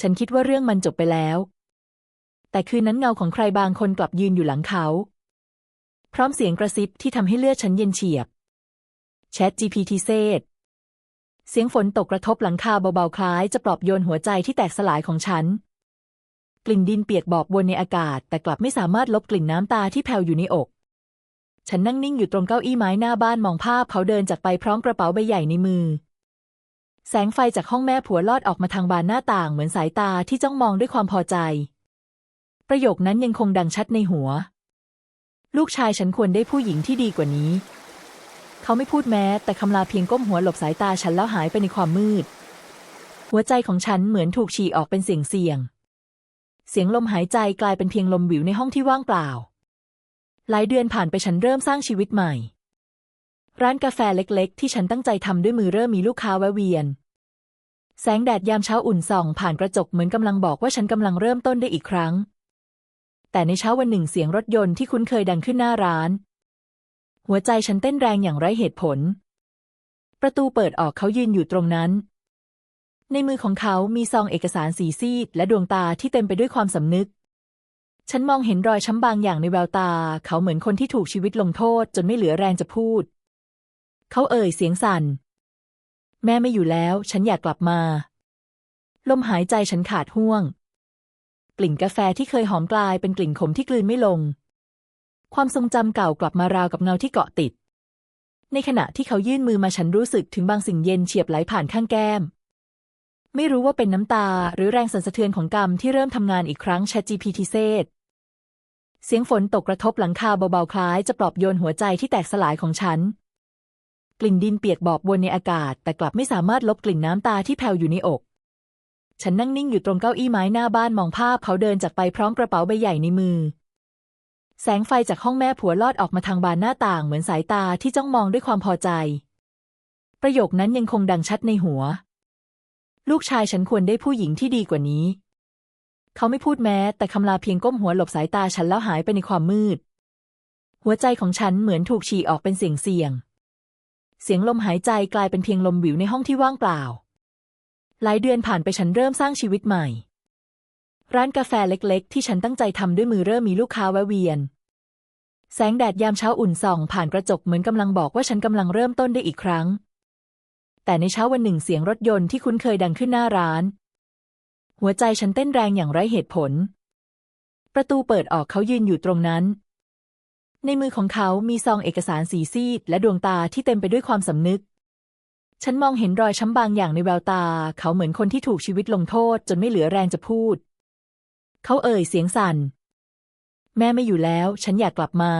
ฉันคิดว่าเรื่องมันจบไปแล้ว แต่คืนนั้นเงาของใครบางคนกลับยืนอยู่หลังเขา พร้อมเสียงกระซิบที่ทำให้เลือดฉันเย็นเฉียบ แชท GPT เซดเสียงฝนตกกระทบหลังคาเบาๆคล้ายจะปลอบโยนหัวใจที่แตกสลายของฉัน กลิ่นดินเปียกบอบวนในอากาศ แต่กลับไม่สามารถลบกลิ่นน้ำตาที่แผ่วอยู่ในอก ฉันนั่งนิ่งอยู่ตรงเก้าอี้ไม้หน้าบ้านมองภาพเขาเดินจากไปพร้อมกระเป๋าใบใหญ่ในมือ แสงไฟจากห้องแม่ผัวลอดออกมาทางบานหน้าต่างเหมือนสายตาที่จ้องมองด้วยความพอใจ ประโยคนั้นยังคงดังชัดในหัว ลูกชายฉันควรได้ผู้หญิงที่ดีกว่านี้ เขาไม่พูดแม้ แต่คำลาเพียงก้มหัวหลบสายตาฉันแล้วหายไปในความมืด หัวใจของฉันเหมือนถูกฉี่ออกเป็นเสียงเสียง เสียงลมหายใจกลายเป็นเพียงลมวิวในห้องที่ว่างเปล่า หลายเดือนผ่านไปฉันเริ่มสร้างชีวิตใหม่ร้านกาแฟเล็ก ๆ ที่ฉันตั้งใจทำด้วยมือเริ่มมีลูกค้าแวะเวียน แสงแดดยามเช้าอุ่นส่องผ่านกระจกเหมือนกำลังบอกว่าฉันกำลังเริ่มต้นได้อีกครั้ง แต่ในเช้าวันหนึ่งเสียงรถยนต์ที่คุ้นเคยดังขึ้นหน้าร้าน หัวใจฉันเต้นแรงอย่างไร้เหตุผล ประตูเปิดออกเขายืนอยู่ตรงนั้น ในมือของเขามีซองเอกสารสีซีดและดวงตาที่เต็มไปด้วยความสำนึก ฉันมองเห็นรอยช้ำบางอย่างในแววตา เขาเหมือนคนที่ถูกชีวิตลงโทษจนไม่เหลือแรงจะพูด เขาเอ่ยเสียงสั่น แม่ไม่อยู่แล้ว ฉันอยากกลับมา ลมหายใจฉันขาดห่วง กลิ่นกาแฟที่เคยหอมกลายเป็นกลิ่นขมที่กลืนไม่ลง ความทรงจำเก่ากลับมาราวกับเงาที่เกาะติด ในขณะที่เขายื่นมือมาฉันรู้สึกถึงบางสิ่งเย็นเฉียบไหลผ่านข้างแก้ม ไม่รู้ว่าเป็นน้ำตาหรือแรงสั่นสะเทือนของกรรมที่เริ่มทำงานอีกครั้ง ChatGPT เซดเสียงฝนตกกระทบหลังคาเบาๆคล้ายจะปลอบโยนหัวใจที่แตกสลายของฉัน กลิ่นดินเปียกบอบวนในอากาศ แต่กลับไม่สามารถลบกลิ่นน้ำตาที่แผ่วอยู่ในอก ฉันนั่งนิ่งอยู่ตรงเก้าอี้ไม้หน้าบ้านมองภาพเขาเดินจากไปพร้อมกระเป๋าใบใหญ่ในมือ แสงไฟจากห้องแม่ผัวลอดออกมาทางบานหน้าต่างเหมือนสายตาที่จ้องมองด้วยความพอใจ ประโยคนั้นยังคงดังชัดในหัว ลูกชายฉันควรได้ผู้หญิงที่ดีกว่านี้ เขาไม่พูดแม้ แต่คำลาเพียงก้มหัวหลบสายตาฉันแล้วหายไปในความมืด หัวใจของฉันเหมือนถูกฉี่ออกเป็นเสียงเสียง เสียงลมหายใจกลายเป็นเพียงลมวิวในห้องที่ว่างเปล่า หลายเดือนผ่านไปฉันเริ่มสร้างชีวิตใหม่ ร้านกาแฟเล็กๆ ที่ฉันตั้งใจทำด้วยมือเริ่มมีลูกค้าแวะเวียน แสงแดดยามเช้าอุ่นส่อง ผ่านกระจกเหมือนกำลังบอกว่าฉันกำลังเริ่มต้นได้อีกครั้ง แต่ในเช้าวันหนึ่งเสียงรถยนต์ที่คุ้นเคยดังขึ้นหน้าร้าน หัวใจฉันเต้นแรงอย่างไร้เหตุผล ประตูเปิดออกเขายืนอยู่ตรงนั้น ในมือของเขามีซองเอกสารสีซีด และดวงตาที่เต็มไปด้วยความสำนึก ฉันมองเห็นรอยช้ำบางอย่างในแววตา เขาเหมือนคนที่ถูกชีวิตลงโทษจนไม่เหลือแรงจะพูด เขาเอ่ยเสียงสั่น แม่ไม่อยู่แล้ว ฉันอยากกลับมา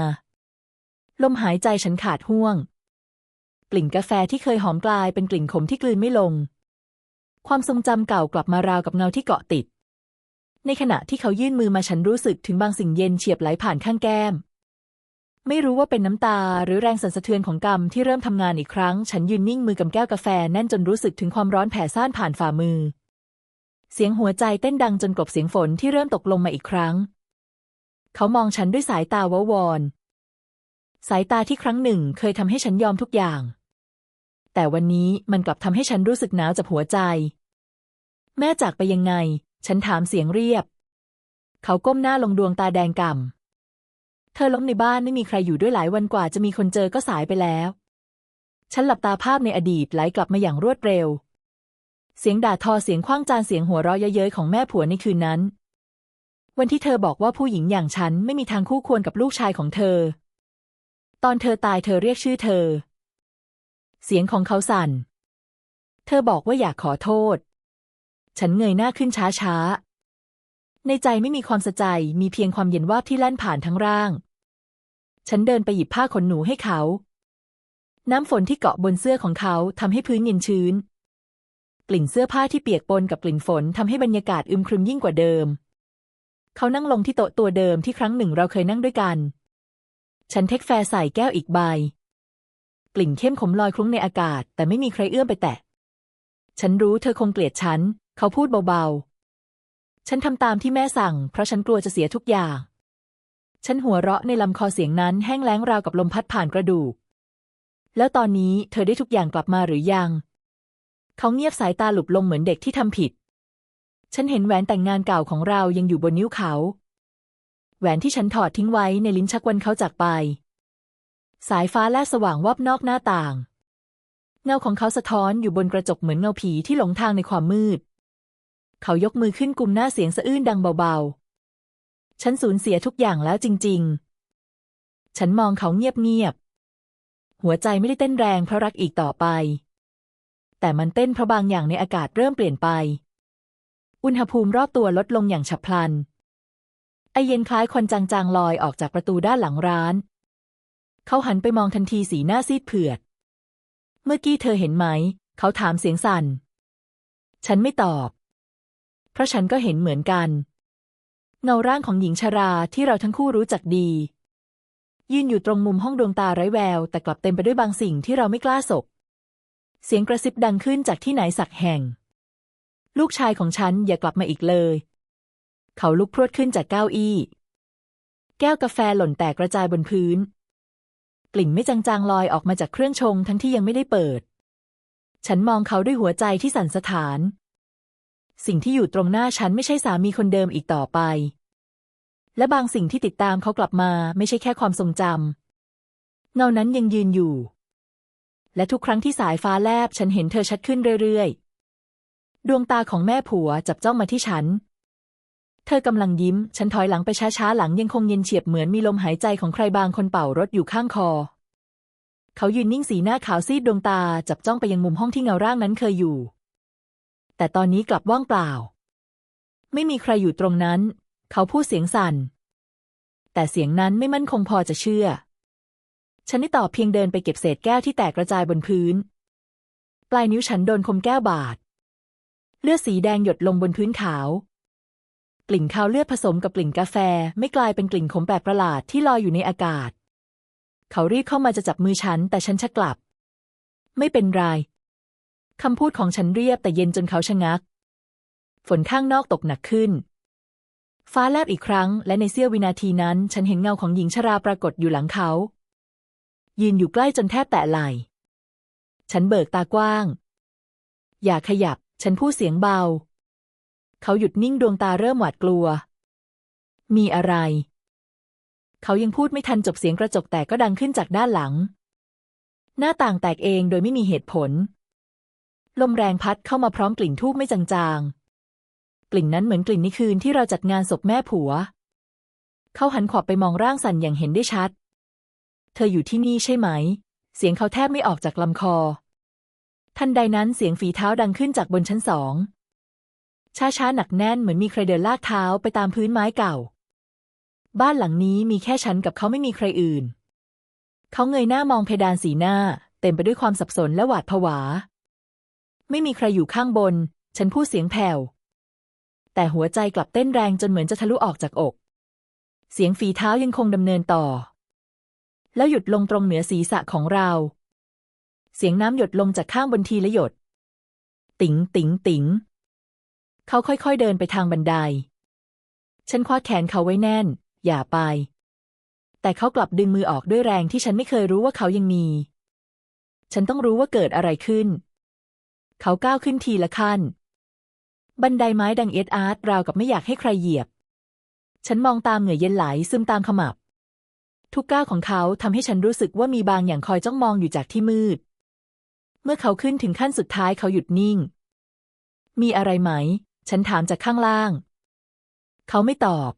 ลมหายใจฉันขาดห่วง กลิ่นกาแฟที่เคยหอมกลายเป็นกลิ่นขมที่กลืนไม่ลง ความทรงจำเก่ากลับมาราวกับเงาที่เกาะติด ในขณะที่เขายื่นมือมาฉันรู้สึกถึงบางสิ่งเย็นเฉียบไหลผ่านข้างแก้ม ไม่รู้ว่าเป็นน้ำตาหรือแรงสั่นสะเทือนของกรรมที่เริ่มทำงานอีกครั้ง ฉันยืนนิ่งมือกับแก้วกาแฟแน่นจนรู้สึกถึงความร้อนแผ่ซ่านผ่านฝ่ามือ เสียงหัวใจเต้นดังจนกลบเสียงฝนที่เริ่มตกลงมาอีกครั้ง เขามองฉันด้วยสายตาวาวอน สายตาที่ครั้งหนึ่งเคยทำให้ฉันยอมทุกอย่าง แต่วันนี้มันกลับทำให้ฉันรู้สึกหนาวจับหัวใจ แม่จากไปยังไง ฉันถามเสียงเรียบ เขาก้มหน้าลงดวงตาแดงก่ำ เธอล้มในบ้านไม่มีใครอยู่ด้วยหลายวันกว่าจะมีคนเจอก็สายไปแล้ว ฉันหลับตาภาพในอดีตไหลกลับมาอย่างรวดเร็ว เสียงด่าทอเสียงคว้างจานเสียงหัวเราะเย้ยๆของแม่ผัวในคืนนั้น วันที่เธอบอกว่าผู้หญิงอย่างฉันไม่มีทางคู่ควรกับลูกชายของเธอ ตอนเธอตายเธอเรียกชื่อเธอ เสียงของเขาสั่น เธอบอกว่าอยากขอโทษ ฉันเงยหน้าขึ้นช้าๆในใจไม่มีความสะใจ มีเพียงความเย็นวาบที่แล่นผ่านทั้งร่าง ฉันเดินไปหยิบผ้าขนหนูให้เขา น้ำฝนที่เกาะบนเสื้อของเขาทำให้พื้นเย็นชื้น กลิ่นเสื้อผ้าที่เปียกปนกับกลิ่นฝนทำให้บรรยากาศอึมครึมยิ่งกว่าเดิม เขานั่งลงที่โต๊ะตัวเดิมที่ครั้งหนึ่งเราเคยนั่งด้วยกัน ฉันเทคแฟร์ใส่แก้วอีกใบ กลิ่นเข้มขมลอยคลุ้งในอากาศ แต่ไม่มีใครเอื้อมไปแตะ ฉันรู้เธอคงเกลียดฉัน เขาพูดเบาๆ ฉันทำตามที่แม่สั่ง เพราะฉันกลัวจะเสียทุกอย่าง ฉันหัวเราะในลำคอเสียงนั้นแห้งแล้งราวกับลมพัดผ่านกระดูก แล้วตอนนี้เธอได้ทุกอย่างกลับมาหรือยัง เขาเงียบสายตาหลุบลงเหมือนเด็กที่ทำผิด ฉันเห็นแหวนแต่งงานเก่าของเรายังอยู่บนนิ้วเขา แหวนที่ฉันถอดทิ้งไว้ในลิ้นชักวันเขาจากไป สายฟ้าแลบสว่างวับนอกหน้าต่าง เงาของเขาสะท้อนอยู่บนกระจกเหมือนเงาผีที่หลงทางในความมืด เขายกมือขึ้นกุมหน้าเสียงสะอื้นดังเบาๆ ฉันสูญเสียทุกอย่างแล้วจริง ๆ ฉันมองเขาเงียบๆ หัวใจไม่ได้เต้นแรงเพราะรักอีกต่อไป แต่มันเต้นเพราะบางอย่างในอากาศเริ่มเปลี่ยนไป อุณหภูมิรอบตัวลดลงอย่างฉับพลัน ไอเย็นคล้ายควันจางๆลอยออกจากประตูด้านหลังร้าน เขาหันไปมองทันทีสีหน้าซีดเผือด เมื่อกี้เธอเห็นไหม เขาถามเสียงสั่น ฉันไม่ตอบ เพราะฉันก็เห็นเหมือนกัน เงาร่างของหญิงชราที่เราทั้งคู่รู้จักดี ยืนอยู่ตรงมุมห้องดวงตาไร้แวว แต่กลับเต็มไปด้วยบางสิ่งที่เราไม่กล้าสบ เสียงกระซิบดังขึ้นจากที่ไหนสักแห่ง ลูกชายของฉันอย่ากลับมาอีกเลย เขาลุกพรวดขึ้นจากเก้าอี้ แก้วกาแฟหล่นแตกกระจายบนพื้น กลิ่นไม่จางๆลอยออกมาจากเครื่องชงทั้งที่ยังไม่ได้เปิด ฉันมองเขาด้วยหัวใจที่สั่นสะท้าน สิ่งที่อยู่ตรงหน้าฉันไม่ใช่สามีคนเดิมอีกต่อไป และบางสิ่งที่ติดตามเขากลับมาไม่ใช่แค่ความทรงจำเงานั้นยังยืนอยู่ และทุกครั้งที่สายฟ้าแลบฉันเห็นเธอชัดขึ้นเรื่อยๆ ดวงตาของแม่ผัวจับจ้องมาที่ฉัน เธอกำลังยิ้ม ฉันถอยหลังไปช้าๆ หลังยังคงเย็นเฉียบเหมือนมีลมหายใจของใครบางคนเป่ารถอยู่ข้างคอ เขายืนนิ่งสีหน้าขาวซีดดวงตาจับจ้องไปยังมุมห้องที่เงาร่างนั้นเคยอยู่ แต่ตอนนี้กลับว่างเปล่า ไม่มีใครอยู่ตรงนั้น เขาพูดเสียงสั่น แต่เสียงนั้นไม่มั่นคงพอจะเชื่อ ฉันได้ตอบเพียงเดินไปเก็บเศษแก้วที่แตกกระจายบนพื้น ปลายนิ้วฉันโดนคมแก้วบาด เลือดสีแดงหยดลงบนพื้นขาว กลิ่นคาวเลือดผสมกับกลิ่นกาแฟ ไม่กลายเป็นกลิ่นขมแปลกประหลาดที่ลอยอยู่ในอากาศ เขารีบเข้ามาจะจับมือฉัน แต่ฉันชักกลับ ไม่เป็นไร คำพูดของฉันเรียบแต่เย็นจนเขาชะงัก ฝนข้างนอกตกหนักขึ้น ฟ้าแลบอีกครั้ง และในเสี้ยววินาทีนั้น ฉันเห็นเงาของหญิงชราปรากฏอยู่หลังเขา ยืนอยู่ใกล้จนแทบแตะไหล่ ฉันเบิกตากว้าง อย่าขยับ ฉันพูดเสียงเบา เขาหยุดนิ่งดวงตาเริ่มหวาดกลัว มีอะไร เขายังพูดไม่ทันจบเสียงกระจกแตกก็ดังขึ้นจากด้านหลัง หน้าต่างแตกเองโดยไม่มีเหตุผล ลมแรงพัดเข้ามาพร้อมกลิ่นทูบไม่จางๆ กลิ่นนั้นเหมือนกลิ่นในคืนที่เราจัดงานศพแม่ผัว เขาหันขวับไปมองร่างสันอย่างเห็นได้ชัด เธออยู่ที่นี่ใช่ไหม เสียงเขาแทบไม่ออกจากลำคอ ทันใดนั้นเสียงฝีเท้าดังขึ้นจากบนชั้นสอง ช้าๆหนักแน่นเหมือนมีใครเดินลากเท้าไปตามพื้นไม้เก่า บ้านหลังนี้มีแค่ฉันกับเขาไม่มีใครอื่น เขาเงยหน้ามองเพดานสีหน้า เต็มไปด้วยความสับสนและหวาดผวา ไม่มีใครอยู่ข้างบน ฉันพูดเสียงแผ่ว แต่หัวใจกลับเต้นแรงจนเหมือนจะทะลุออกจากอก เสียงฝีเท้ายังคงดำเนินต่อ แล้วหยุดลงตรงเหนือศีรษะของเรา เสียงน้ำหยดลงจากข้างบนทีละหยด ติ๋งติ๋งติ๋งเขาค่อยๆเดินไปทางบันได ฉันคว้าแขนเขาไว้แน่น อย่าไป แต่เขากลับดึงมือออกด้วยแรงที่ฉันไม่เคยรู้ว่าเขายังมี ฉันต้องรู้ว่าเกิดอะไรขึ้น เขาก้าวขึ้นทีละขั้น บันไดไม้ดังเอียดอาร์ตราวกับไม่อยากให้ใครเหยียบ ฉันมองตามเหงื่อเย็นไหลซึมตามขมับ ทุกก้าวของเขาทำให้ฉันรู้สึกว่ามีบางอย่างคอยจ้องมองอยู่จากที่มืด เมื่อเขาขึ้นถึงขั้นสุดท้ายเขาหยุดนิ่ง มีอะไรไหม ฉันถามจากข้างล่าง เขาไม่ตอบ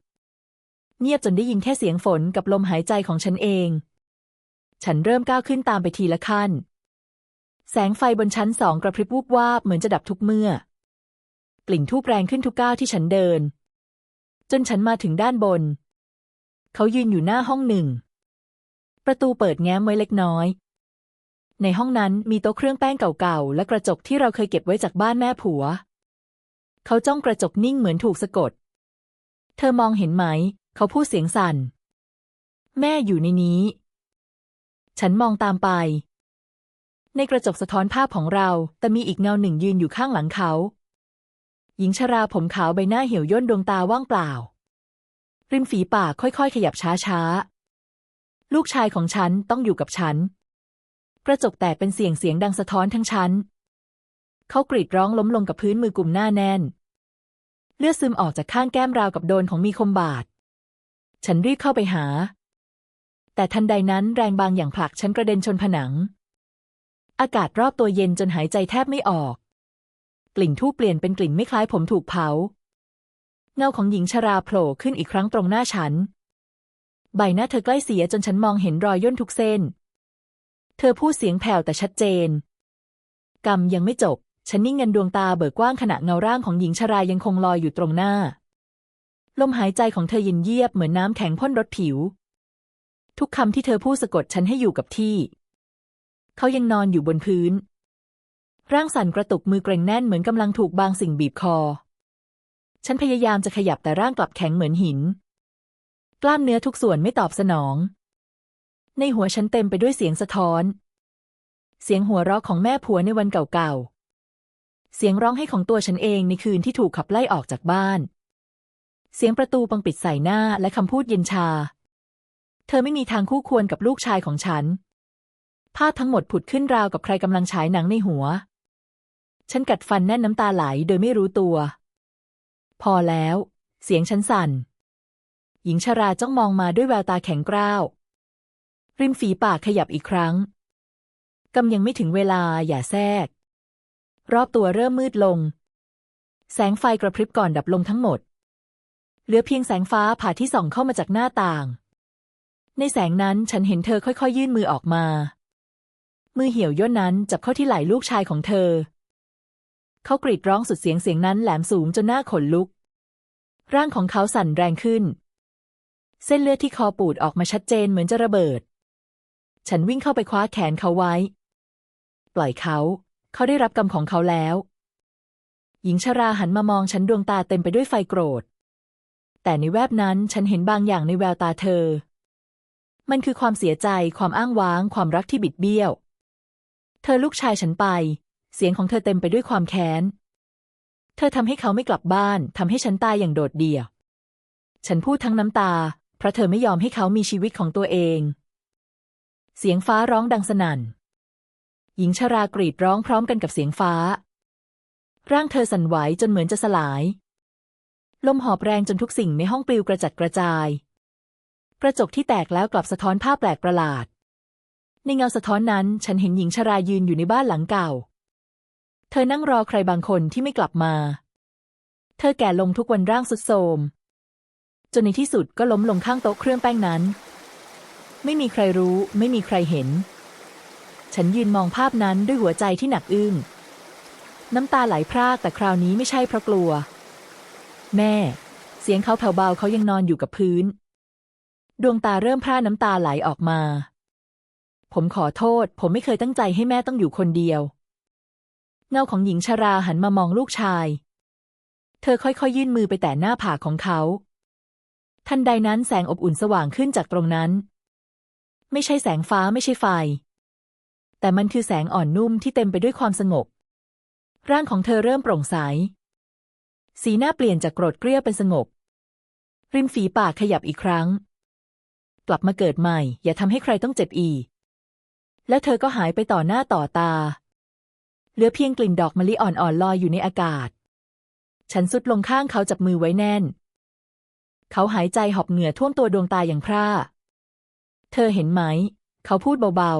เงียบจนได้ยินแค่เสียงฝนกับลมหายใจของฉันเอง ฉันเริ่มก้าวขึ้นตามไปทีละขั้น แสงไฟบนชั้นสองกระพริบวูบวาบเหมือนจะดับทุกเมื่อ กลิ่นทูบแรงขึ้นทุกก้าวที่ฉันเดิน จนฉันมาถึงด้านบน เขายืนอยู่หน้าห้องหนึ่ง ประตูเปิดแง้มไว้เล็กน้อย ในห้องนั้นมีโต๊ะเครื่องแป้งเก่าๆ และกระจกที่เราเคยเก็บไว้จากบ้านแม่ผัว เขาจ้องกระจกนิ่งเหมือนถูกสะกด เธอมองเห็นไหม เขาพูดเสียงสั่น แม่อยู่ในนี้ ฉันมองตามไป ในกระจกสะท้อนภาพของเรา แต่มีอีกเงาหนึ่งยืนอยู่ข้างหลังเขา หญิงชราผมขาวใบหน้าเหี่ยวย่นดวงตาว่างเปล่า ริมฝีปากค่อยๆ ขยับช้าๆ ลูกชายของฉันต้องอยู่กับฉัน กระจกแตกเป็นเสียงเสียงดังสะท้อนทั้งชั้น เขากรีดร้องล้มลงกับพื้นมือกลุ่มหน้าแน่น เลือดซึมออกจากข้างแก้มราวกับโดนของมีคมบาด ฉันรีบเข้าไปหา แต่ทันใดนั้นแรงบางอย่างผลักฉันกระเด็นชนผนัง อากาศรอบตัวเย็นจนหายใจแทบไม่ออก กลิ่นทูบเปลี่ยนเป็นกลิ่นไม่คล้ายผมถูกเผา เงาของหญิงชราโผล่ขึ้นอีกครั้งตรงหน้าฉัน ใบหน้าเธอใกล้เสียจนฉันมองเห็นรอยย่นทุกเส้น เธอพูดเสียงแผ่วแต่ชัดเจน กรรมยังไม่จบ ฉันนิ่งเงินดวงตาเบิกกว้างขณะเงาร่างของหญิงชรายังคงลอยอยู่ตรงหน้า ลมหายใจของเธอเย็นเยียบเหมือนน้ำแข็งพ่นรถผิว ทุกคำที่เธอพูดสะกดฉันให้อยู่กับที่ เขายังนอนอยู่บนพื้น ร่างสั่นกระตุกมือเกร็งแน่นเหมือนกำลังถูกบางสิ่งบีบคอ ฉันพยายามจะขยับแต่ร่างกลับแข็งเหมือนหิน กล้ามเนื้อทุกส่วนไม่ตอบสนอง ในหัวฉันเต็มไปด้วยเสียงสะท้อน เสียงหัวเราะของแม่ผัวในวันเก่าๆ เสียงร้องไห้ของตัวฉันเองในคืนที่ถูกขับไล่ออกจากบ้าน เสียงประตูปังปิดใส่หน้าและคำพูดเย็นชา เธอไม่มีทางคู่ควรกับลูกชายของฉัน ภาพทั้งหมดผุดขึ้นราวกับใครกำลังฉายหนังในหัว ฉันกัดฟันแน่นน้ำตาไหลโดยไม่รู้ตัว พอแล้ว เสียงฉันสั่น หญิงชราจ้องมองมาด้วยแววตาแข็งกร้าว ริมฝีปากขยับอีกครั้ง กำยังไม่ถึงเวลาอย่าแทรก รอบตัวเริ่มมืดลง แสงไฟกระพริบก่อนดับลงทั้งหมด เหลือเพียงแสงฟ้าผ่าที่ส่องเข้ามาจากหน้าต่าง ในแสงนั้นฉันเห็นเธอค่อยๆ ยื่นมือออกมา มือเหี่ยวย่นนั้นจับเข้าที่ไหล่ลูกชายของเธอ เขากรีดร้องสุดเสียงเสียงนั้นแหลมสูงจนหน้าขนลุก ร่างของเขาสั่นแรงขึ้น เส้นเลือดที่คอปูดออกมาชัดเจนเหมือนจะระเบิด ฉันวิ่งเข้าไปคว้าแขนเขาไว้ ปล่อยเขา เขาได้รับกรรมของเขาแล้ว หญิงชราหันมามองฉันดวงตาเต็มไปด้วยไฟโกรธ แต่ในแวบนั้นฉันเห็นบางอย่างในแววตาเธอ มันคือความเสียใจ ความอ้างว้าง ความรักที่บิดเบี้ยว ธอลูกชายฉันไป เสียงของเธอเต็มไปด้วยความแค้น เธอทำให้เขาไม่กลับบ้านทำให้ฉันตายอย่างโดดเดี่ยว ฉันพูดทั้งน้ำตา เพราะเธอไม่ยอมให้เขามีชีวิตของตัวเอง เสียงฟ้าร้องดังสนั่น หญิงชรากรีดร้องพร้อมกันกับเสียงฟ้า ร่างเธอสั่นไหวจนเหมือนจะสลาย ลมหอบแรงจนทุกสิ่งในห้องปลิวกระจัดกระจาย กระจกที่แตกแล้วกลับสะท้อนภาพแปลกประหลาด ในเงาสะท้อนนั้น ฉันเห็นหญิงชรายืนอยู่ในบ้านหลังเก่า เธอนั่งรอใครบางคนที่ไม่กลับมา เธอแก่ลงทุกวันร่างสุดโทรมจนในที่สุดก็ล้มลงข้างโต๊ะเครื่องแป้งนั้น ไม่มีใครรู้ ไม่มีใครเห็น ฉันยืนมองภาพนั้นด้วยหัวใจที่หนักอึ้ง น้ำตาไหลพรากแต่คราวนี้ไม่ใช่เพราะกลัว แม่ เสียงเขาแผ่วเบาเขายังนอนอยู่กับพื้น ดวงตาเริ่มพร่าน้ำตาไหลออกมา ผมขอโทษ ผมไม่เคยตั้งใจให้แม่ต้องอยู่คนเดียว เงาของหญิงชราหันมามองลูกชาย เธอค่อยๆยยื่นมือไปแตะหน้าผากของเขา ทันใดนั้นแสงอบอุ่นสว่างขึ้นจากตรงนั้น ไม่ใช่แสงฟ้าไม่ใช่ไฟ แต่มันคือแสงอ่อนนุ่มที่เต็มไปด้วยความสงบ ร่างของเธอเริ่มโปร่งใส สีหน้าเปลี่ยนจากโกรธเกรี้ยวเป็นสงบ ริมฝีปากขยับอีกครั้ง กลับมาเกิดใหม่ อย่าทำให้ใครต้องเจ็บอีก แล้วเธอก็หายไปต่อหน้าต่อตา เหลือเพียงกลิ่นดอกมะลิอ่อนๆลอยอยู่ในอากาศ ฉันสุดลงข้างเขาจับมือไว้แน่น เขาหายใจหอบเหงื่อท่วมตัวดวงตาอย่างพร่า เธอเห็นไหม เขาพูดเบา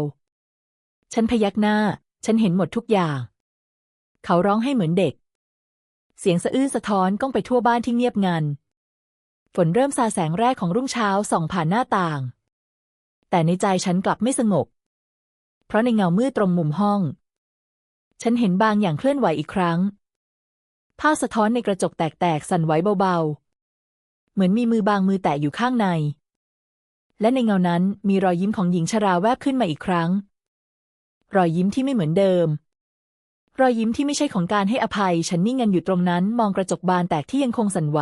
ๆ ฉันพยักหน้า ฉันเห็นหมดทุกอย่าง เขาร้องให้เหมือนเด็ก เสียงสะอื้นสะท้อนก้องไปทั่วบ้านที่เงียบงัน ฝนเริ่มซาแสงแรกของรุ่งเช้าส่องผ่านหน้าต่าง แต่ในใจฉันกลับไม่สงบ เพราะในเงามืดตรงมุมห้อง ฉันเห็นบางอย่างเคลื่อนไหวอีกครั้ง ภาพสะท้อนในกระจกแตกๆ สั่นไหวเบาๆ เหมือนมีมือบางมือแตะอยู่ข้างใน และในเงานั้นมีรอยยิ้มของหญิงชราแวบขึ้นมาอีกครั้ง รอยยิ้มที่ไม่เหมือนเดิม รอยยิ้มที่ไม่ใช่ของการให้อภัย ฉันนิ่งเงันอยู่ตรงนั้น มองกระจกบานแตกที่ยังคงสั่นไหว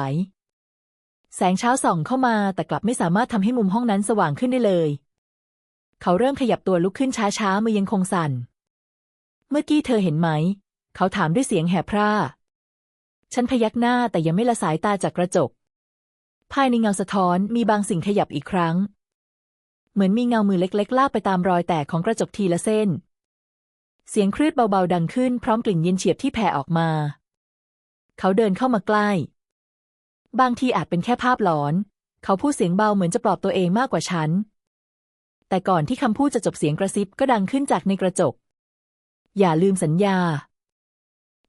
แสงเช้าส่องเข้ามาแต่กลับไม่สามารถทำให้มุมห้องนั้นสว่างขึ้นได้เลย เขาเริ่มขยับตัวลุกขึ้นช้าๆมือยังคงสั่น เมื่อกี้เธอเห็นไหม เขาถามด้วยเสียงแหบพร่า ฉันพยักหน้าแต่ยังไม่ละสายตาจากกระจก ภายในเงาสะท้อนมีบางสิ่งขยับอีกครั้ง เหมือนมีเงามือเล็กๆลากไปตามรอยแตกของกระจกทีละเส้น เสียงครืดเบาๆดังขึ้นพร้อมกลิ่นเย็นเฉียบที่แผ่ออกมา เขาเดินเข้ามาใกล้ บางทีอาจเป็นแค่ภาพหลอน เขาพูดเสียงเบาเหมือนจะปลอบตัวเองมากกว่าฉัน แต่ก่อนที่คำพูดจะจบเสียงกระซิบก็ดังขึ้นจากในกระจก อย่าลืมสัญญา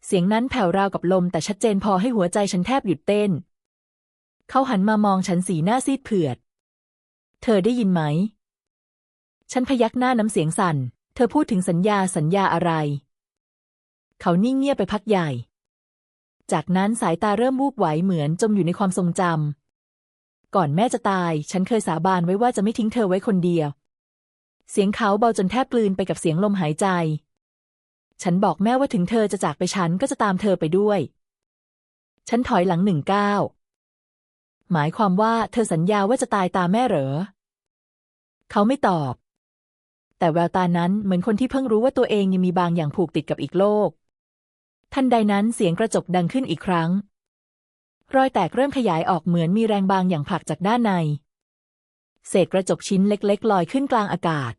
เสียงนั้นแผ่วราวกับลมแต่ชัดเจนพอให้หัวใจฉันแทบหยุดเต้น เขาหันมามองฉันสีหน้าซีดเผือด เธอได้ยินไหม ฉันพยักหน้าน้ำเสียงสั่น เธอพูดถึงสัญญาสัญญาอะไร เขานิ่งเงียบไปพักใหญ่ จากนั้นสายตาเริ่มวูบไหวเหมือนจมอยู่ในความทรงจำก่อนแม่จะตาย ฉันเคยสาบานไว้ว่าจะไม่ทิ้งเธอไว้คนเดียว เสียงเขาเบาจนแทบกลืนไปกับเสียงลมหายใจ ฉันบอกแม่ว่าถึงเธอจะจากไปฉันก็จะตามเธอไปด้วย ฉันถอยหลังหนึ่งก้าวหมายความว่าเธอสัญญาว่าจะตายตามแม่เหรอ เขาไม่ตอบ แต่แววตานั้นเหมือนคนที่เพิ่งรู้ว่าตัวเองยังมีบางอย่างผูกติดกับอีกโลก ทันใดนั้นเสียงกระจกดังขึ้นอีกครั้ง รอยแตกเริ่มขยายออกเหมือนมีแรงบางอย่างผลักจากด้านใน เศษกระจกชิ้นเล็ก ๆ ลอยขึ้นกลางอากาศ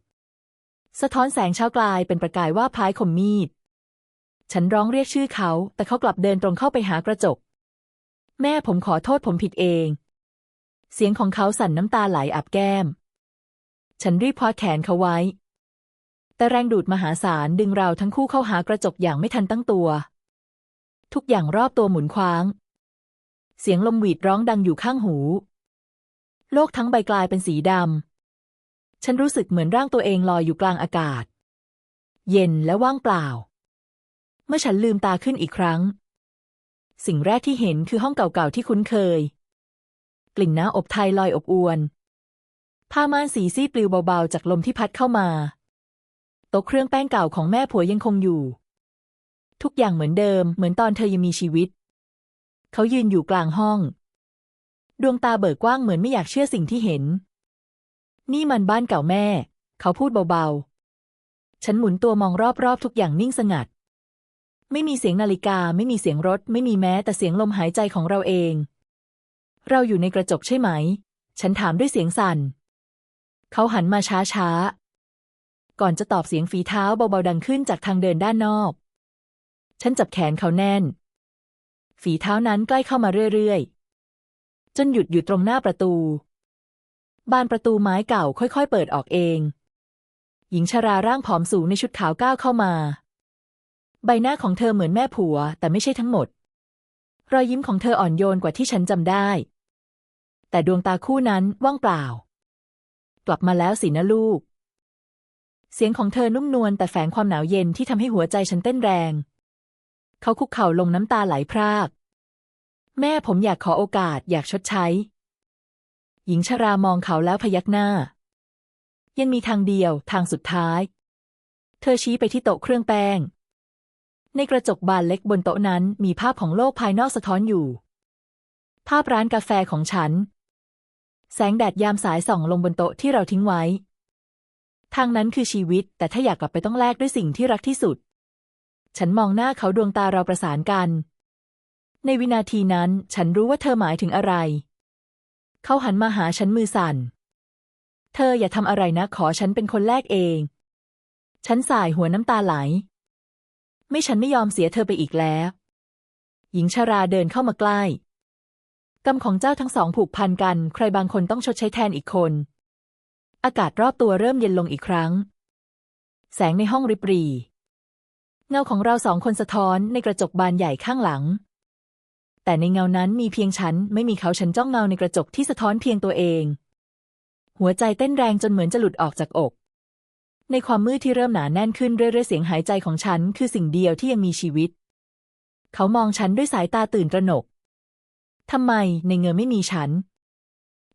สะท้อนแสงเช้ากลายเป็นประกายว่าพลายคมมีด ฉันร้องเรียกชื่อเขา แต่เขากลับเดินตรงเข้าไปหากระจก แม่ผมขอโทษผมผิดเอง เสียงของเขาสั่นน้ำตาไหลอาบแก้ม ฉันรีบคว้าแขนเขาไว้ แต่แรงดูดมหาศาลดึงเราทั้งคู่เข้าหากระจกอย่างไม่ทันตั้งตัว ทุกอย่างรอบตัวหมุนคว้าง เสียงลมหวีดร้องดังอยู่ข้างหู โลกทั้งใบกลายเป็นสีดำ ฉันรู้สึกเหมือนร่างตัวเองลอยอยู่กลางอากาศ เย็นและว่างเปล่า เมื่อฉันลืมตาขึ้นอีกครั้ง สิ่งแรกที่เห็นคือห้องเก่าๆที่คุ้นเคย กลิ่นน้ำอบไทยลอยอบอวน ผ้าม่านสีซีดปลิวเบาๆ จากลมที่พัดเข้ามาโต๊ะเครื่องแป้งเก่าของแม่ผัวยังคงอยู่ ทุกอย่างเหมือนเดิม เหมือนตอนเธอยังมีชีวิต เขายืนอยู่กลางห้อง ดวงตาเบิกกว้างเหมือนไม่อยากเชื่อสิ่งที่เห็น นี่มันบ้านเก่าแม่ เขาพูดเบาๆ ฉันหมุนตัวมองรอบๆ ทุกอย่างนิ่งสงัด ไม่มีเสียงนาฬิกา ไม่มีเสียงรถ ไม่มีแม้แต่เสียงลมหายใจของเราเอง เราอยู่ในกระจกใช่ไหม ฉันถามด้วยเสียงสั่น เขาหันมาช้าๆ ก่อนจะตอบเสียงฝีเท้าเบาๆดังขึ้นจากทางเดินด้านนอก ฉันจับแขนเขาแน่น ฝีเท้านั้นใกล้เข้ามาเรื่อยๆ จนหยุดอยู่ตรงหน้าประตู บานประตูไม้เก่าค่อยๆ เปิดออกเอง หญิงชราร่างผอมสูงในชุดขาวก้าวเข้ามา ใบหน้าของเธอเหมือนแม่ผัว แต่ไม่ใช่ทั้งหมด รอยยิ้มของเธออ่อนโยนกว่าที่ฉันจำได้ แต่ดวงตาคู่นั้นว่างเปล่า กลับมาแล้วสินะลูก เสียงของเธอนุ่มนวลแต่แฝงความหนาวเย็นที่ทำให้หัวใจฉันเต้นแรง เขาคุกเข่าลงน้ำตาไหลพราก แม่ผมอยากขอโอกาสอยากชดใช้ หญิงชรามองเขาแล้วพยักหน้า ยังมีทางเดียวทางสุดท้าย เธอชี้ไปที่โต๊ะเครื่องแป้ง ในกระจกบานเล็กบนโต๊ะนั้นมีภาพของโลกภายนอกสะท้อนอยู่ ภาพร้านกาแฟของฉัน แสงแดดยามสายส่องลงบนโต๊ะที่เราทิ้งไว้ ทางนั้นคือชีวิต แต่ถ้าอยากกลับไปต้องแลกด้วยสิ่งที่รักที่สุด ฉันมองหน้าเขาดวงตาเราประสานกัน ในวินาทีนั้นฉันรู้ว่าเธอหมายถึงอะไร เขาหันมาหาฉันมือสั่น เธออย่าทำอะไรนะ ขอฉันเป็นคนแลกเอง ฉันสายหัวน้ำตาไหล ไม่ฉันไม่ยอมเสียเธอไปอีกแล้ว หญิงชาราเดินเข้ามาใกล้ กรรมของเจ้าทั้งสองผูกพันกัน ใครบางคนต้องชดใช้แทนอีกคน อากาศรอบตัวเริ่มเย็นลงอีกครั้ง แสงในห้องริบรีเงาของเราสองคนสะท้อนในกระจกบานใหญ่ข้างหลัง แต่ในเงานั้นมีเพียงฉัน ไม่มีเขาฉันจ้องเงาในกระจกที่สะท้อนเพียงตัวเอง หัวใจเต้นแรงจนเหมือนจะหลุดออกจากอก ในความมืดที่เริ่มหนาแน่นขึ้นเรื่อยๆเสียงหายใจของฉัน คือสิ่งเดียวที่ยังมีชีวิต เขามองฉันด้วยสายตาตื่นตระหนกทำไมในเงือไม่มีฉัน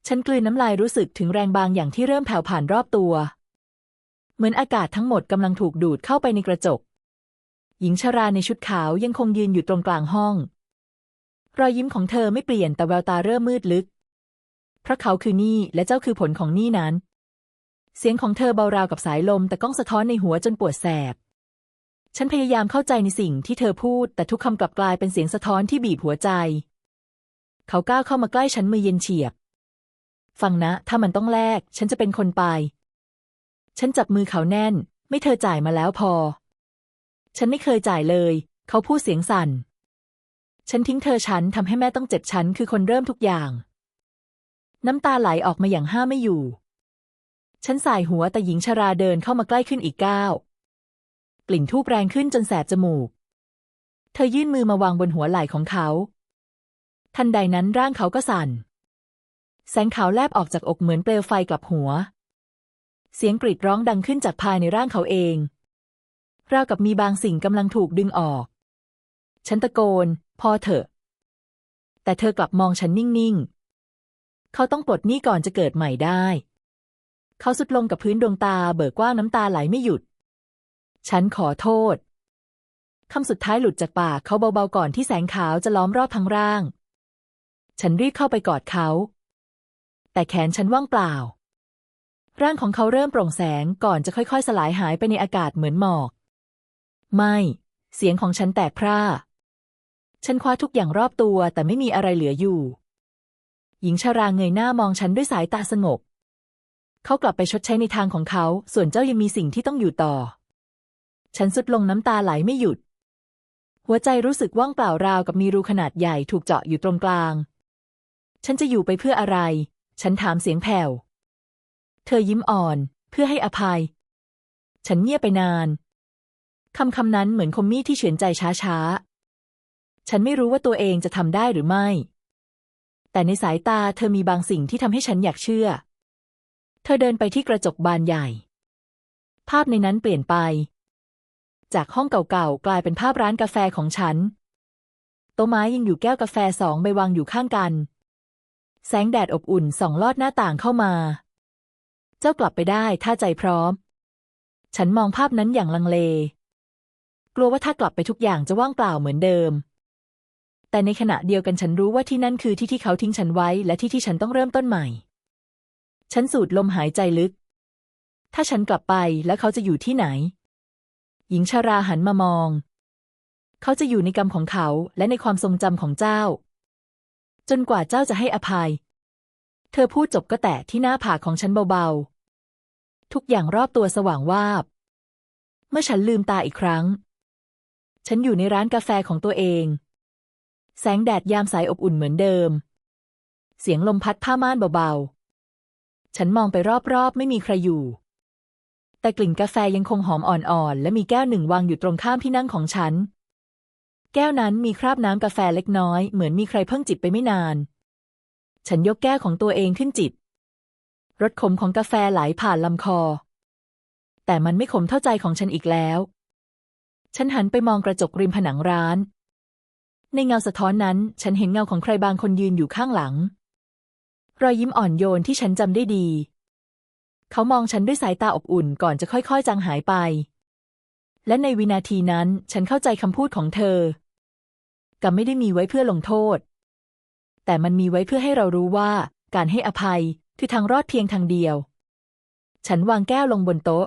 ฉันกลืนน้ำลายรู้สึกถึงแรงบางอย่างที่เริ่มแผ่วผ่านรอบตัว เหมือนอากาศทั้งหมดกำลังถูกดูดเข้าไปในกระจก หญิงชราในชุดขาวยังคงยืนอยู่ตรงกลางห้อง รอยยิ้มของเธอไม่เปลี่ยนแต่แววตาเริ่มมืดลึก เพราะเขาคือนี่และเจ้าคือผลของนี่นั้น เสียงของเธอเบาราวกับสายลม แต่ก้องสะท้อนในหัวจนปวดแสบ ฉันพยายามเข้าใจในสิ่งที่เธอพูด แต่ทุกคำกลับกลายเป็นเสียงสะท้อนที่บีบหัวใจ เขาก้าวเข้ามาใกล้ฉันมือเย็นเฉียบ ฟังนะ ถ้ามันต้องแลก ฉันจะเป็นคนไป ฉันจับมือเขาแน่น ไม่เธอจ่ายมาแล้วพอ ฉันไม่เคยจ่ายเลย เขาพูดเสียงสั่น ฉันทิ้งเธอฉันทำให้แม่ต้องเจ็บฉันคือคนเริ่มทุกอย่าง น้ำตาไหลออกมาอย่างห้าไม่อยู่ ฉันสายหัวแต่หญิงชราเดินเข้ามาใกล้ขึ้นอีกก้าว กลิ่นทูบแรงขึ้นจนแสบจมูก เธอยื่นมือมาวางบนหัวไหล่ของเขา ทันใดนั้นร่างเขาก็สั่น แสงขาวแลบออกจากอกเหมือนเปลวไฟกลับหัว เสียงกรีดร้องดังขึ้นจากภายในร่างเขาเอง ราวกับมีบางสิ่งกำลังถูกดึงออก ฉันตะโกน พอเถอะ แต่เธอกลับมองฉันนิ่ง ๆ เขาต้องปลดหนี้ก่อนจะเกิดใหม่ได้ เขาสุดลงกับพื้นดวงตาเบิกกว้างน้ำตาไหลไม่หยุด ฉันขอโทษ คำสุดท้ายหลุดจากปากเขาเบา ๆ ก่อนที่แสงขาวจะล้อมรอบทั้งร่าง ฉันรีบเข้าไปกอดเขา แต่แขนฉันว่างเปล่า ร่างของเขาเริ่มโปร่งแสงก่อนจะค่อย ๆ สลายหายไปในอากาศเหมือนหมอก ไม่ เสียงของฉันแตกพร่า ฉันคว้าทุกอย่างรอบตัวแต่ไม่มีอะไรเหลืออยู่ หญิงชาราเงยหน้ามองฉันด้วยสายตาสงบ เขากลับไปชดใช้ในทางของเขา ส่วนเจ้ายังมีสิ่งที่ต้องอยู่ต่อ ฉันสุดลงน้ำตาไหลไม่หยุด หัวใจรู้สึกว่างเปล่าราวกับมีรูขนาดใหญ่ถูกเจาะอยู่ตรงกลาง ฉันจะอยู่ไปเพื่ออะไร ฉันถามเสียงแผ่ว เธอยิ้มอ่อนเพื่อให้อภัย ฉันเงียบไปนานคำคำนั้นเหมือนคมมีดที่เฉือนใจช้าๆ ฉันไม่รู้ว่าตัวเองจะทำได้หรือไม่ แต่ในสายตาเธอมีบางสิ่งที่ทำให้ฉันอยากเชื่อ เธอเดินไปที่กระจกบานใหญ่ ภาพในนั้นเปลี่ยนไป จากห้องเก่าๆ กลายเป็นภาพร้านกาแฟของฉัน โต๊ะไม้ยังอยู่แก้วกาแฟสองใบวางอยู่ข้างกัน แสงแดดอบอุ่นส่องลอดหน้าต่างเข้ามา เจ้ากลับไปได้ถ้าใจพร้อม ฉันมองภาพนั้นอย่างลังเล กลัวว่าถ้ากลับไปทุกอย่างจะว่างเปล่าเหมือนเดิม แต่ในขณะเดียวกันฉันรู้ว่าที่นั่นคือที่ที่เขาทิ้งฉันไว้ และที่ที่ฉันต้องเริ่มต้นใหม่ ฉันสูดลมหายใจลึก ถ้าฉันกลับไปแล้วเขาจะอยู่ที่ไหน หญิงชาราหันมามอง เขาจะอยู่ในกรรมของเขาและในความทรงจำของเจ้า จนกว่าเจ้าจะให้อภัย เธอพูดจบก็แตะที่หน้าผากของฉันเบาๆ ทุกอย่างรอบตัวสว่างวาบ เมื่อฉันลืมตาอีกครั้ง ฉันอยู่ในร้านกาแฟของตัวเอง แสงแดดยามสายอบอุ่นเหมือนเดิม เสียงลมพัดผ้าม่านเบาๆ ฉันมองไปรอบๆ ไม่มีใครอยู่ แต่กลิ่นกาแฟยังคงหอมอ่อนๆ และมีแก้วหนึ่งวางอยู่ตรงข้ามที่นั่งของฉัน แก้วนั้นมีคราบน้ำกาแฟเล็กน้อย เหมือนมีใครเพิ่งจิบไปไม่นาน ฉันยกแก้วของตัวเองขึ้นจิบ รสขมของกาแฟไหลผ่านลำคอ แต่มันไม่ขมเท่าใจของฉันอีกแล้ว ฉันหันไปมองกระจกริมผนังร้าน ในเงาสะท้อนนั้น ฉันเห็นเงาของใครบางคนยืนอยู่ข้างหลัง รอยยิ้มอ่อนโยนที่ฉันจำได้ดี เขามองฉันด้วยสายตาอบอุ่นก่อนจะค่อยๆ จางหายไป และในวินาทีนั้นฉันเข้าใจคำพูดของเธอกรรมไม่ได้มีไว้เพื่อลงโทษ แต่มันมีไว้เพื่อให้เรารู้ว่า การให้อภัยคือทางรอดเพียงทางเดียว ฉันวางแก้วลงบนโต๊ะ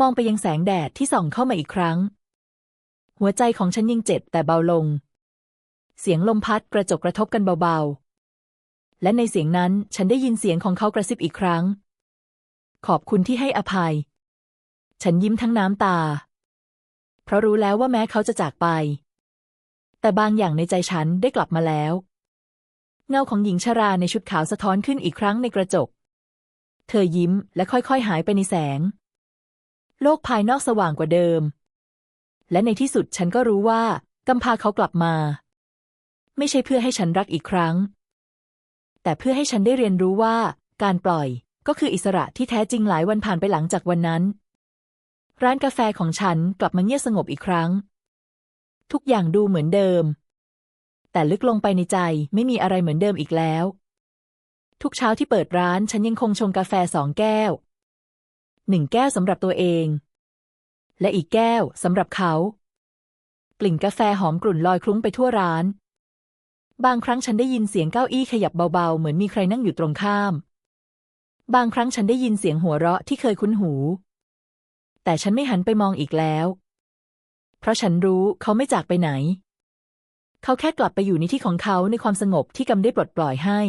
มองไปยังแสงแดดที่ส่องเข้ามาอีกครั้ง หัวใจของฉันยังเจ็บแต่เบาลง เสียงลมพัดกระจกกระทบกันเบาๆ และในเสียงนั้นฉันได้ยินเสียงของเขากระซิบอีกครั้ง ขอบคุณที่ให้อภัย ฉันยิ้มทั้งน้ำตา เพราะรู้แล้วว่าแม้เขาจะจากไป แต่บางอย่างในใจฉันได้กลับมาแล้ว เงาของหญิงชราในชุดขาวสะท้อนขึ้นอีกครั้งในกระจก เธอยิ้มและค่อยๆหายไปในแสง โลกภายนอกสว่างกว่าเดิม และในที่สุดฉันก็รู้ว่ากำพาเขากลับมา ไม่ใช่เพื่อให้ฉันรักอีกครั้ง แต่เพื่อให้ฉันได้เรียนรู้ว่าการปล่อยก็คืออิสระที่แท้จริงหลายวันผ่านไปหลังจากวันนั้น ร้านกาแฟของฉันกลับมาเงียบสงบอีกครั้ง ทุกอย่างดูเหมือนเดิม แต่ลึกลงไปในใจไม่มีอะไรเหมือนเดิมอีกแล้ว ทุกเช้าที่เปิดร้านฉันยังคงชงกาแฟสองแก้วหนึ่งแก้วสำหรับตัวเอง และอีกแก้วสำหรับเขา กลิ่นกาแฟหอมกลุ่นลอยคลุ้งไปทั่วร้าน บางครั้งฉันได้ยินเสียงเก้าอี้ขยับเบาๆ เหมือนมีใครนั่งอยู่ตรงข้าม บางครั้งฉันได้ยินเสียงหัวเราะที่เคยคุ้นหู แต่ฉันไม่หันไปมองอีกแล้ว เพราะฉันรู้เขาไม่จากไปไหน เขาแค่กลับไปอยู่ในที่ของเขาในความสงบที่กำได้ปลดปล่อยให้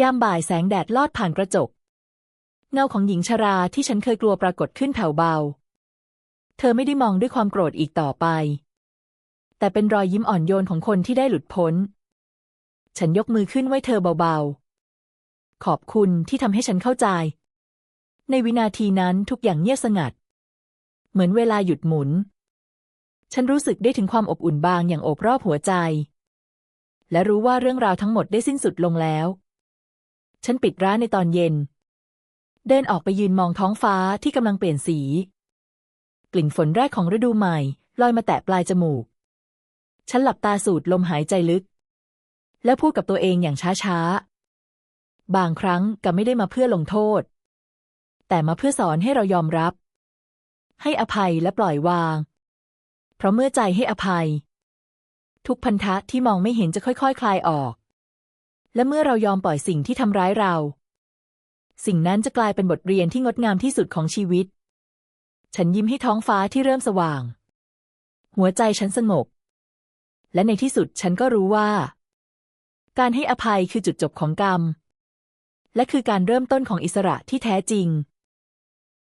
ยามบ่ายแสงแดดลอดผ่านกระจกเงาของหญิงชราที่ฉันเคยกลัวปรากฏขึ้นแผ่วเบา เธอไม่ได้มองด้วยความโกรธอีกต่อไป แต่เป็นรอยยิ้มอ่อนโยนของคนที่ได้หลุดพ้น ฉันยกมือขึ้นไว้เธอเบาๆ ขอบคุณที่ทำให้ฉันเข้าใจ ในวินาทีนั้นทุกอย่างเงียบสงัด เหมือนเวลาหยุดหมุน ฉันรู้สึกได้ถึงความอบอุ่นบางอย่างโอบรอบหัวใจ และรู้ว่าเรื่องราวทั้งหมดได้สิ้นสุดลงแล้ว ฉันปิดร้านในตอนเย็นเดินออกไปยืนมองท้องฟ้าที่กำลังเปลี่ยนสี กลิ่นฝนแรกของฤดูใหม่ ลอยมาแตะปลายจมูก ฉันหลับตาสูดลมหายใจลึก แล้วพูดกับตัวเองอย่างช้าๆ บางครั้งก็ไม่ได้มาเพื่อลงโทษ แต่มาเพื่อสอนให้เรายอมรับ ให้อภัยและปล่อยวาง เพราะเมื่อใจให้อภัย ทุกพันธะที่มองไม่เห็นจะค่อยๆคคลายออก และเมื่อเรายอมปล่อยสิ่งที่ทำร้ายเรา สิ่งนั้นจะกลายเป็นบทเรียนที่งดงามที่สุดของชีวิต ฉันยิ้มให้ท้องฟ้าที่เริ่มสว่าง หัวใจฉันสงบ และในที่สุดฉันก็รู้ว่า การให้อภัยคือจุดจบของกรรม และคือการเริ่มต้นของอิสระที่แท้จริง